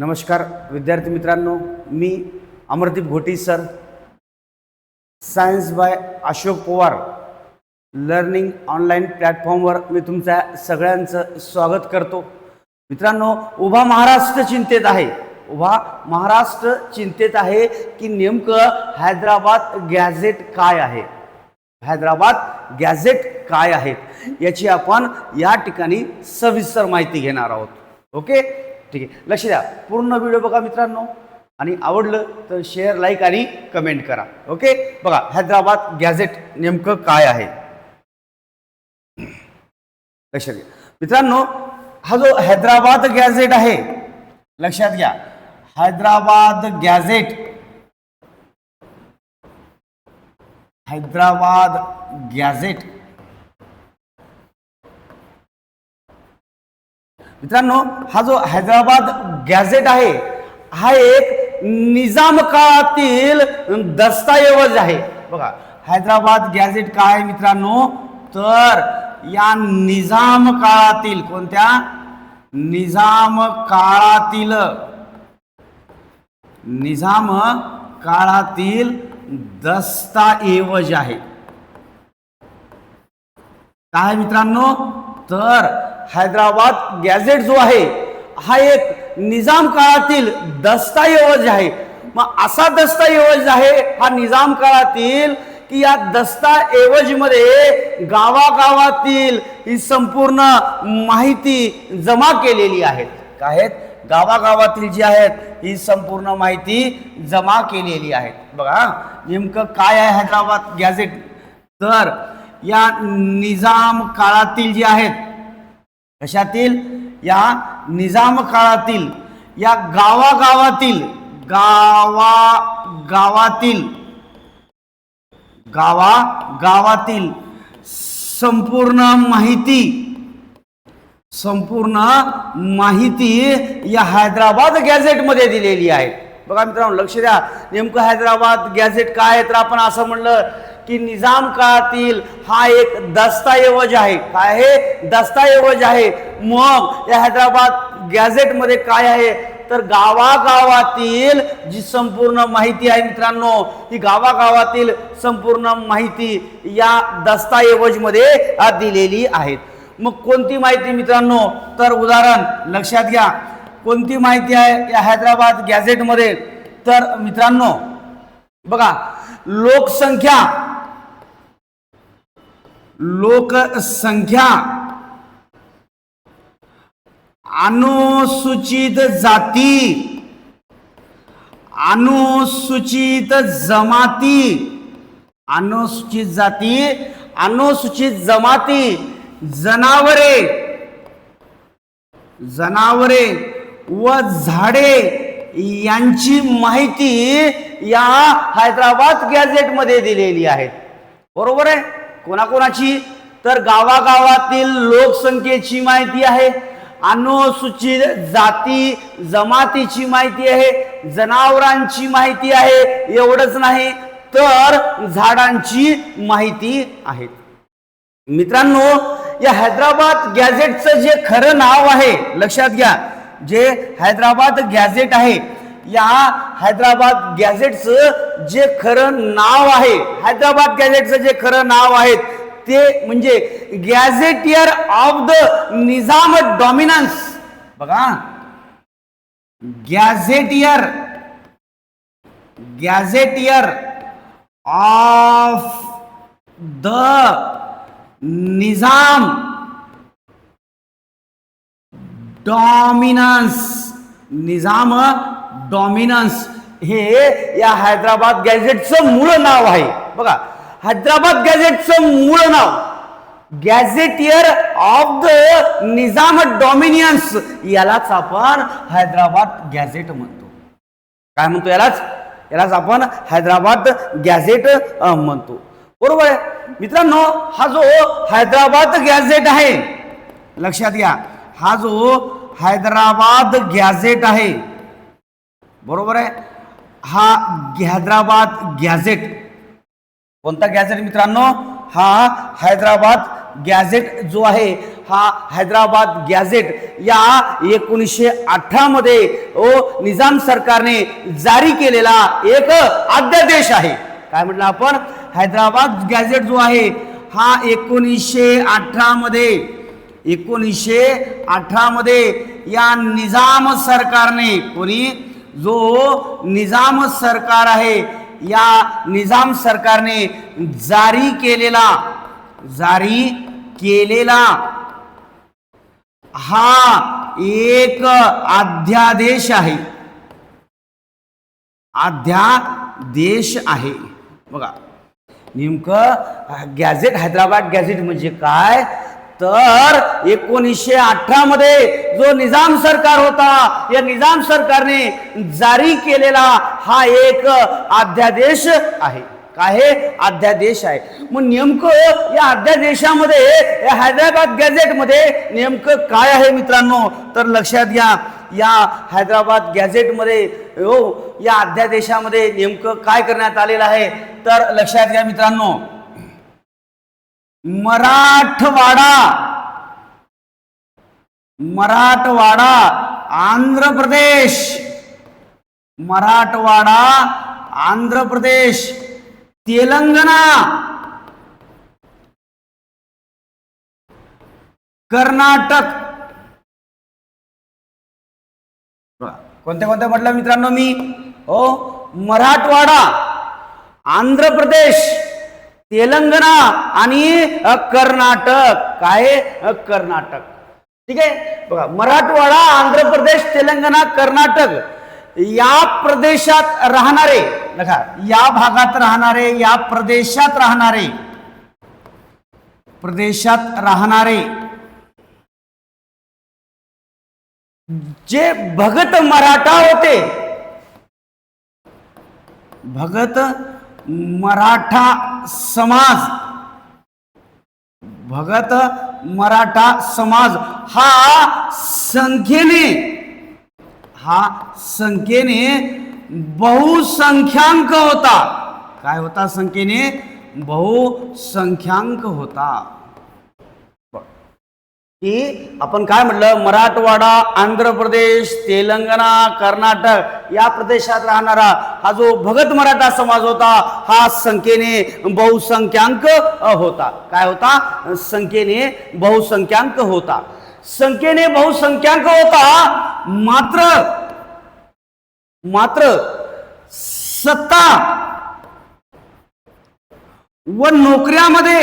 नमस्कार विद्यार्थी मित्रांनो मी Amardeep Ghoti sir. Science by Ashok Pawar. Learning online प्लॅटफॉर्मवर मी तुमच्या सगळ्यांचं स्वागत करतो. मित्रांनो उभा महाराष्ट्र चिंतेत आहे. उभा महाराष्ट्र चिंतेत आहे की नेमकं हैदराबाद गॅझेट काय आहे? हैदराबाद गॅझेट काय आहेत याची आपण या ठिकाणी सविस्तर माहिती घेणार आहोत. ओके? ठीक आहे. लक्ष द्या. पूर्ण व्हिडिओ बघा मित्रांनो. आणि आवडलं तर शेअर लाईक आणि कमेंट करा. ओके बघा हैदराबाद गॅझेट नेमकं काय आहे? लक्षात घ्या मित्रांनो हा जो हैदराबाद गॅझेट आहे लक्षात घ्या. हैदराबाद गॅझेट हैदराबाद गॅझेट मित्रांनो हा जो हैदराबाद गॅझेट आहे हा एक निजाम काळातील दस्तऐवज आहे. बघा हैदराबाद गॅझेट काय मित्रांनो? तर या निजाम काळातील कोणत्या? निजाम काळातील निजाम काळातील दस्ताऐवज आहे. काय मित्रांनो? तर हैदराबाद गॅझेट जो आहे हा एक निजाम काळातील दस्तऐवज आहे. मग असा दस्तऐवज आहे हा निजाम काळातील की या दस्ताऐवजीमध्ये गावागावातील ही संपूर्ण माहिती जमा केलेली आहेत काय आहेत? गावागावातील जी आहेत ही संपूर्ण माहिती जमा केलेली आहे. बघा नेमकं काय आहे हैदराबाद गॅझेट? तर या निजाम काळातील जे आहेत कशातील? या निजाम काळातील या गावागावातील गावा गावातील गावा गावातील संपूर्ण माहिती संपूर्ण माहिती या हैदराबाद गॅझेटमध्ये दिलेली आहे. बघा मित्रांनो लक्ष द्या नेमकं हैदराबाद गॅझेट काय आहे तर आपण असं म्हणलं की निजाम काळातील हा एक दस्तऐवज आहे. काय हे दस्तऐवज आहे. मग या हैदराबाद गॅझेटमध्ये काय आहे? तर गावागावातील जी संपूर्ण माहिती आहे मित्रांनो ही गावागावातील संपूर्ण माहिती या दस्ताऐवजमध्ये दिलेली आहेत मग कोणती माहिती मित्रांनो? तर उदाहरण लक्षात घ्या. कोणती माहिती आहे या हैदराबाद गॅझेटमध्ये? तर मित्रांनो बघा लोकसंख्या लोकसंख्या अनुसूचित जाती अनुसूचित जमाती अनुसूचित जाती अनुसूचित जमाती जनावरे जनावरे व झाडे यांची माहिती या हैदराबाद गॅझेटमध्ये दिलेली आहे. बरोबर आहे? कोणाकोणाची? तर गावागावातील लोकसंख्येची माहिती आहे. अनुसूचित जाती जमातीची माहिती आहे. जनावरांची माहिती आहे. एवढंच नाही तर झाडांची माहिती आहे. मित्रांनो या हैदराबाद गॅझेटचं जे खरं नाव आहे लक्षात घ्या. जे हैदराबाद गॅझेट आहे या हैदराबाद गॅझेटचं जे खरं नाव आहे हैदराबाद गॅझेटचं जे खरं नाव आहे ते म्हणजे gazetteer of the Nizam dominance. बघा. Gazetteer gazetteer of the Nizam dominance. Nizam dominance हे या हैदराबाद गॅझेटचं मूळ नाव आहे. बघा हैदराबाद गॅझेटचं मूळ नाव. Gazetteer of the Nizam dominions. यालाच आपण हैदराबाद गॅझेट म्हणतो. काय म्हणतो यालाच? यालाच आपण हैदराबाद गॅझेट म्हणतो. बरोबर आहे? मित्रांनो हा जो हैदराबाद गॅझेट आहे लक्षात घ्या. हा जो हैदराबाद गॅझेट आहे बरोबर आहे? हा हैदराबाद गॅझेट. कोणता गॅझेट मित्रांनो? हा हैदराबाद गॅझेट जो आहे हा हैदराबाद गॅझेट या एकोणीसशे अठरामध्ये ओ निजाम सरकारने जारी केलेला एक अध्यादेश आहे. काय म्हटलं आपण? हैदराबाद गॅझेट जो आहे हा एकोणीसशे अठरामध्ये एकोणीसशे अठरामध्ये या निजाम सरकारने कोणी जो निजाम सरकार आहे या निजाम सरकारने जारी केलेला जारी केलेला हा एक अध्यादेश आहे. अध्यादेश आहे. बघा नेमकं गॅझेट हैदराबाद गॅझेट म्हणजे काय? तर एकोणीसशे अठरा मध्ये जो निजाम सरकार होता या निजाम सरकारने जारी केलेला हा एक अध्यादेश आहे. काय हे? अध्यादेश आहे. मग नेमकं या अध्यादेशामध्ये या हैदराबाद गॅझेटमध्ये नेमकं काय आहे मित्रांनो? तर लक्षात घ्या या हैदराबाद गॅझेटमध्ये हो या अध्यादेशामध्ये नेमकं काय करण्यात आलेलं आहे? तर लक्षात घ्या मित्रांनो मराठवाडा. मराठवाडा आंध्र प्रदेश. मराठवाडा आंध्र प्रदेश. तेलंगणा. कर्नाटक. कोणत्या कोणत्या म्हटलं मित्रांनो मी? हो मराठवाडा आंध्र प्रदेश. तेलंगणा आणि कर्नाटक. काय कर्नाटक. ठीक आहे? बघा मराठवाडा आंध्र प्रदेश तेलंगणा कर्नाटक या प्रदेशात राहणारे बघा या भागात राहणारे या प्रदेशात राहणारे प्रदेशात राहणारे जे भगत मराठा होते भगत मराठा समाज. भगत मराठा समाज हा संख्येने हा संख्येने बहुसंख्यांक होता. काय होता संख्येने? बहुसंख्यांक होता. की आपण काय म्हटलं? मराठवाडा आंध्र प्रदेश तेलंगणा कर्नाटक या प्रदेशात राहणारा हा जो भगत मराठा समाज होता हा संख्येने बहुसंख्यांक होता. काय होता? संख्येने बहुसंख्यांक होता. संख्येने बहुसंख्यांक होता मात्र मात्र सत्ता व नोकऱ्यामध्ये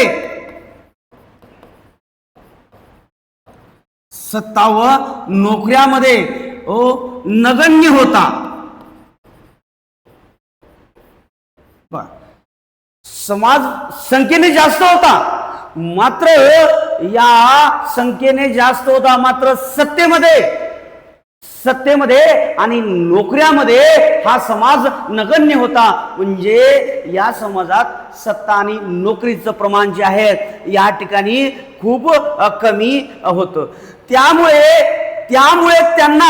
सत्ता व नोकऱ्यामध्ये ओ नगण्य होता बघा, समाज संख्येने जास्त होता. मात्र या संख्येने जास्त होता मात्र सत्तेमध्ये. सत्तेमध्ये आणि नोकऱ्यामध्ये हा समाज नगण्य होता. म्हणजे या समाजात सत्ता आणि नोकरीचं प्रमाण जे आहे या ठिकाणी खूप कमी होतं. त्यामुळे त्यामुळे त्यांना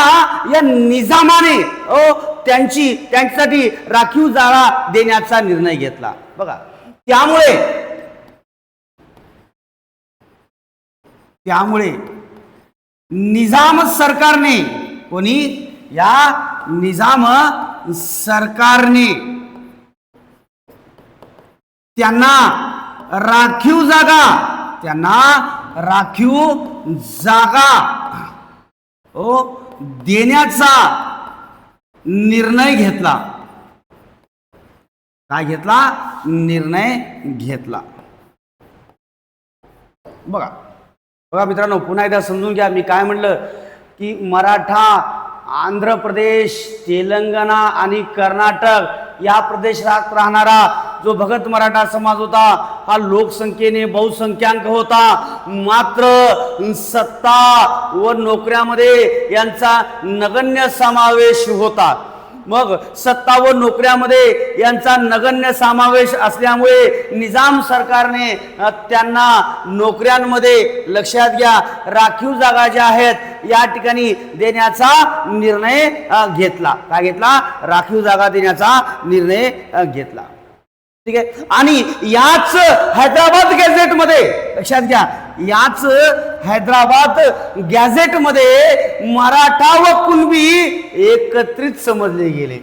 या निजामाने अ, त्यांची त्यांच्यासाठी राखीव जागा देण्याचा निर्णय घेतला. बघा त्यामुळे त्यामुळे निजाम सरकारने कोणी? या निजाम सरकारने त्यांना राखीव जागा त्यांना राखीव जागा ओ देण्याचा निर्णय घेतला. काय घेतला? निर्णय घेतला. बघा. बघा मित्रांनो पुन्हा एकदा समजून घ्या. मी काय म्हणलं की मराठा आंध्र प्रदेश तेलंगणा आणि कर्नाटक या प्रदेशात राहणारा जो भगत मराठा समाज होता हा लोकसंख्येने बहुसंख्यांक होता. मात्र सत्ता व नोकऱ्यामध्ये यांचा नगण्य समावेश होता. मग सत्ता व नोकऱ्यामध्ये यांचा नगण्य समावेश असल्यामुळे निजाम सरकारने त्यांना नोकऱ्यांमध्ये लक्षात घ्या राखीव जागा ज्या आहेत या ठिकाणी देण्याचा निर्णय घेतला. काय घेतला? राखीव जागा देण्याचा निर्णय घेतला. ठीक आहे? आणि याच हैदराबाद गॅझेटमध्ये लक्षात घ्या याच हैदराबाद गॅझेटमध्ये मराठा व कुणबी एकत्रित समजले गेले.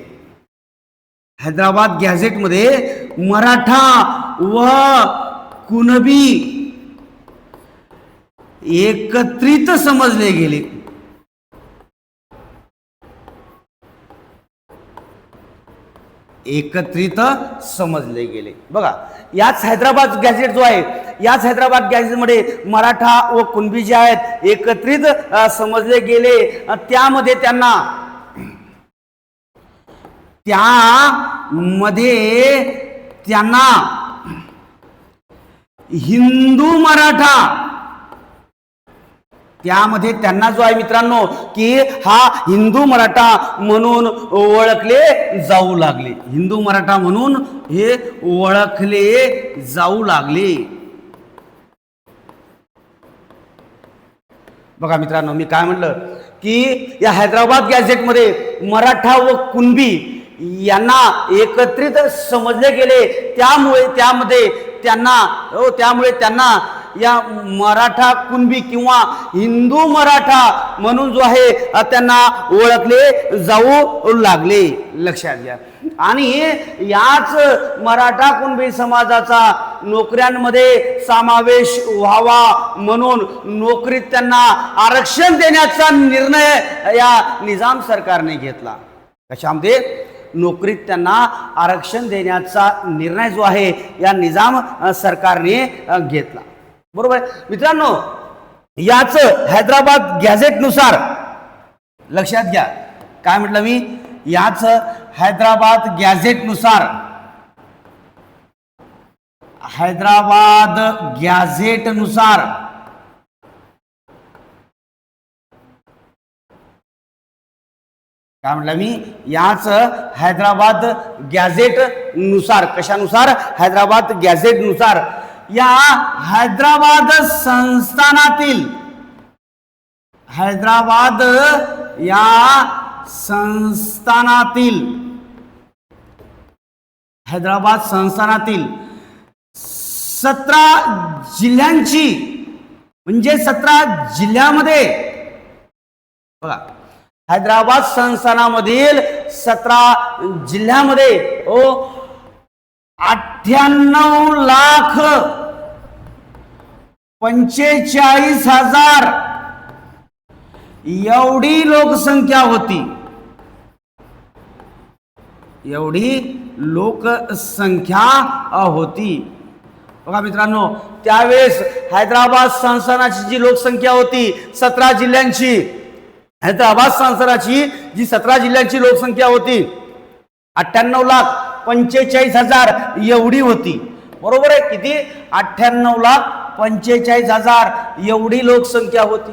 हैदराबाद गॅझेटमध्ये मराठा व कुणबी एकत्रित समजले गेले. एकत्रित समजले गेले. बघा याच हैदराबाद गॅझेट जो आहे याच हैदराबाद गॅझेटमध्ये मराठा व कुणबी जे आहेत एकत्रित समजले गेले. त्यामध्ये त्यांना त्यामध्ये त्यांना हिंदू मराठा त्यामध्ये त्यांना जो आहे मित्रांनो की हा हिंदू मराठा म्हणून ओळखले जाऊ लागले. हिंदू मराठा म्हणून हे ओळखले जाऊ लागले. बघा मित्रांनो मी काय म्हणलं की या हैदराबाद गॅझेटमध्ये मराठा व कुणबी यांना एकत्रित समजले गेले. त्यामुळे त्यामध्ये त्यांना हो त्यामुळे त्यांना या मराठा कुणबी किंवा हिंदू मराठा म्हणून जो आहे त्यांना ओळखले जाऊ लागले. लक्षात घ्या. आणि याच मराठा कुणबी समाजाचा नोकऱ्यांमध्ये समावेश व्हावा म्हणून नोकरीत त्यांना आरक्षण देण्याचा निर्णय या निजाम सरकारने घेतला. कशामध्ये? नोकरीत त्यांना आरक्षण देण्याचा निर्णय जो आहे या निजाम सरकारने घेतला. बरोबर आहे? मित्रांनो याच हैदराबाद गॅझेटनुसार लक्षात घ्या. काय म्हटलं मी? याच हैदराबाद गॅझेटनुसार हैदराबाद गॅझेटनुसार काय म्हटलं मी? याच हैदराबाद गॅझेटनुसार कशानुसार? हैदराबाद गॅझेटनुसार. या हैदराबाद संस्थानातील हैदराबाद या संस्थानातील हैदराबाद संस्थानातील सतरा जिल्ह्यांची म्हणजे सतरा जिल्ह्यामध्ये बघा हैदराबाद संस्थानामधील सतरा जिल्ह्यामध्ये ओ अठ्ठ्याण्णव लाख पंचेचाळीस हजार एवढी लोकसंख्या होती. एवढी लोकसंख्या होती. बघा मित्रांनो त्यावेळेस हैदराबाद संस्थानाची जी लोकसंख्या होती सतरा जिल्ह्यांची हैदराबाद संसाराची जी सतरा जिल्ह्यांची लोकसंख्या होती अठ्ठ्याण्णव लाख पंचेचाळीस हजार एवढी होती. बरोबर आहे? किती? अठ्ठ्याण्णव लाख पंचेचाळीस हजार एवढी लोकसंख्या होती.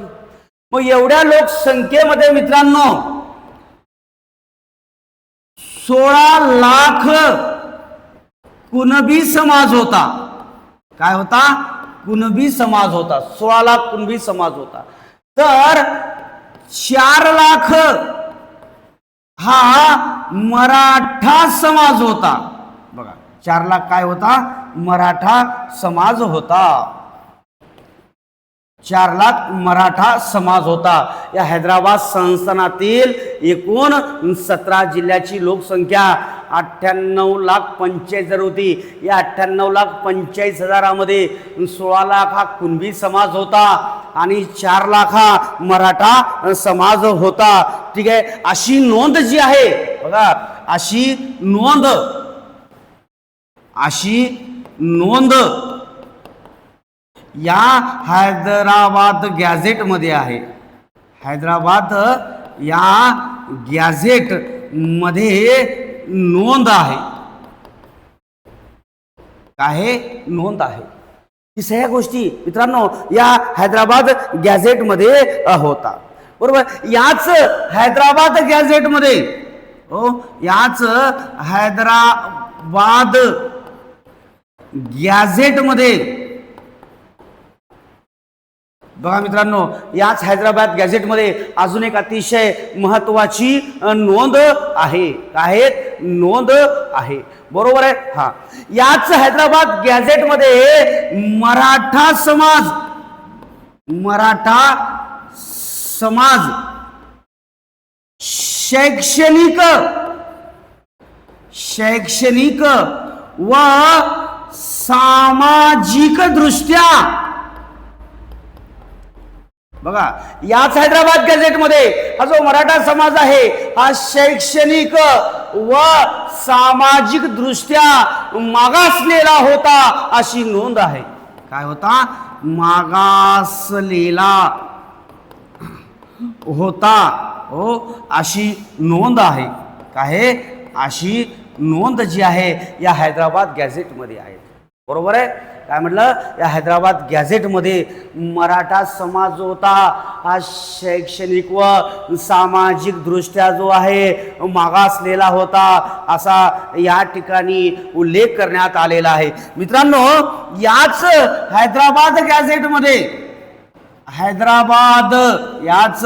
मग एवढ्या लोकसंख्येमध्ये मित्रांनो सोळा लाख कुणबी समाज होता. काय होता? कुणबी समाज होता. सोळा लाख कुणबी समाज होता. तर चार लाख. हा मराठा समाज होता. बघा चार लाख काय होता? मराठा समाज होता. चार लाख मराठा समाज होता. या हैदराबाद संस्थानातील एकूण सतरा जिल्ह्याची लोकसंख्या अठ्ठ्याण्णव लाख पंचेचाळीस हजार होती. या अठ्ठ्याण्णव लाख पंचेचाळीस हजारामध्ये सोळा लाख हा कुणबी समाज होता आणि चार लाख हा मराठा समाज होता. ठीक आहे? अशी नोंद जी आहे बघा अशी नोंद अशी नोंद या हैदराबाद गॅझेटमध्ये आहे. हैदराबाद या गॅझेटमध्ये नोंद आहे. काय नोंद आहे? ही सगळ्या गोष्टी मित्रांनो या हैदराबाद गॅझेटमध्ये होता. बरोबर? याच हैदराबाद गॅझेटमध्ये हो याच हैदराबाद गॅझेटमध्ये बघा मित्रांनो याच हैदराबाद गॅझेटमध्ये अजून एक अतिशय महत्त्वाची नोंद आहे. काय आहेत? नोंद आहे. बरोबर आहे? हा. याच हैदराबाद गॅझेटमध्ये मराठा समाज मराठा समाज शैक्षणिक शैक्षणिक व सामाजिक दृष्ट्या बघा याच हैदराबाद गॅझेटमध्ये हा जो मराठा समाज आहे हा शैक्षणिक व सामाजिक दृष्ट्या मागासलेला होता अशी नोंद आहे. काय होता? मागासलेला होता हो अशी नोंद आहे. काय अशी नोंद जी आहे या हैदराबाद गॅझेटमध्ये आहे. बरोबर आहे? काय म्हटलं? या हैदराबाद गॅझेटमध्ये मराठा समाज जो होता. हा शैक्षणिक व सामाजिकदृष्ट्या जो आहे मागासलेला होता. असा या ठिकाणी उल्लेख करण्यात आलेला आहे. मित्रांनो याच हैदराबाद गॅझेटमध्ये हैदराबाद याच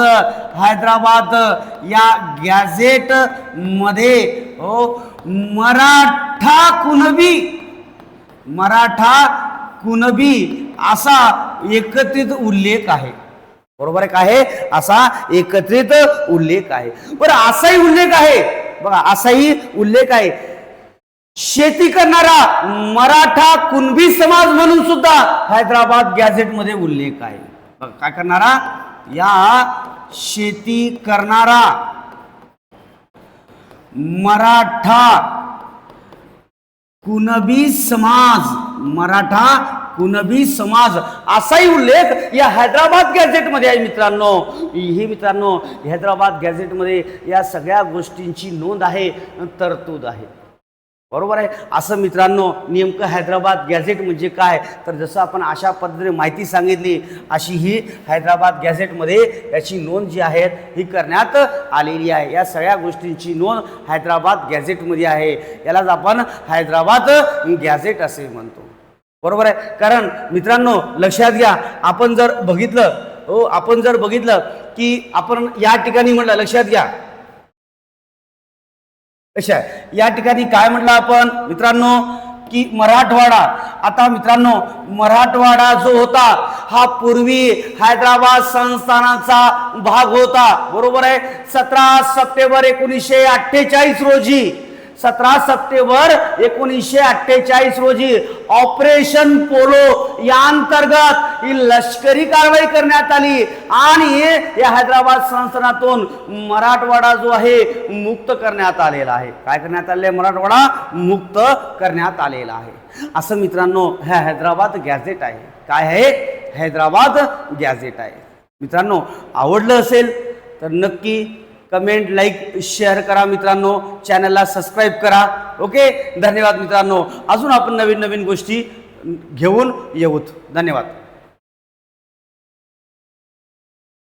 हैदराबाद या गॅझेटमध्ये हो मराठा कुणबी मराठा कुणबी असा एकत्रित उल्लेख आहे. बरोबर एक काय आहे? असा एकत्रित उल्लेख आहे. बरं असाही उल्लेख आहे. बघा असाही उल्लेख आहे. शेती करणारा मराठा कुणबी समाज म्हणून सुद्धा हैदराबाद गॅझेटमध्ये उल्लेख आहे. बघा, काय करणारा? या शेती करणारा मराठा कुणबी समाज मराठा कुणबी समाज असाही उल्लेख या हैदराबाद गॅझेटमध्ये आहे मित्रांनो. हे मित्रांनो हैदराबाद गॅझेटमध्ये या सगळ्या गोष्टींची नोंद आहे तरतूद आहे. बरोबर आहे? असं मित्रांनो नेमकं हैदराबाद गॅझेट म्हणजे काय? तर जसं आपण अशा पद्धतीने माहिती सांगितली अशी ही हैदराबाद गॅझेटमध्ये याची नोंद जी आहे ही करण्यात आलेली आहे. या सगळ्या गोष्टींची नोंद हैदराबाद गॅझेटमध्ये आहे. यालाच आपण हैदराबाद गॅझेट असे म्हणतो. बरोबर आहे? कारण मित्रांनो लक्षात घ्या आपण जर बघितलं हो आपण जर बघितलं की आपण या ठिकाणी म्हटलं लक्षात घ्या. कशा या ठिकाणी काय म्हटलं आपण? मित्रांनो की मराठवाडा. आता मित्रांनो मराठवाडा जो होता हा पूर्वी हैदराबाद संस्थानाचा भाग होता. बरोबर आहे? सतरा सप्टेंबर एकोणीसशे अठ्ठेचाळीस रोजी सतरा सप्टेंबर एकोणीसशे अठ्ठेचाळीस रोजी ऑपरेशन पोलो या अंतर्गत ही लष्करी कारवाई करण्यात आली. आणि या हैदराबाद संस्थानातून मराठवाडा जो आहे मुक्त करण्यात आलेला आहे. काय करण्यात आले मराठवाडा? मुक्त करण्यात आलेला आहे. असं मित्रांनो हे हैदराबाद गॅझेट आहे. काय आहे? हैदराबाद गॅझेट आहे. मित्रांनो आवडलं असेल तर नक्की कमेंट लाईक शेअर करा मित्रांनो. चॅनलला सबस्क्राईब करा. ओके? धन्यवाद मित्रांनो. अजून आपण नवीन नवीन गोष्टी घेऊन येऊत. धन्यवाद.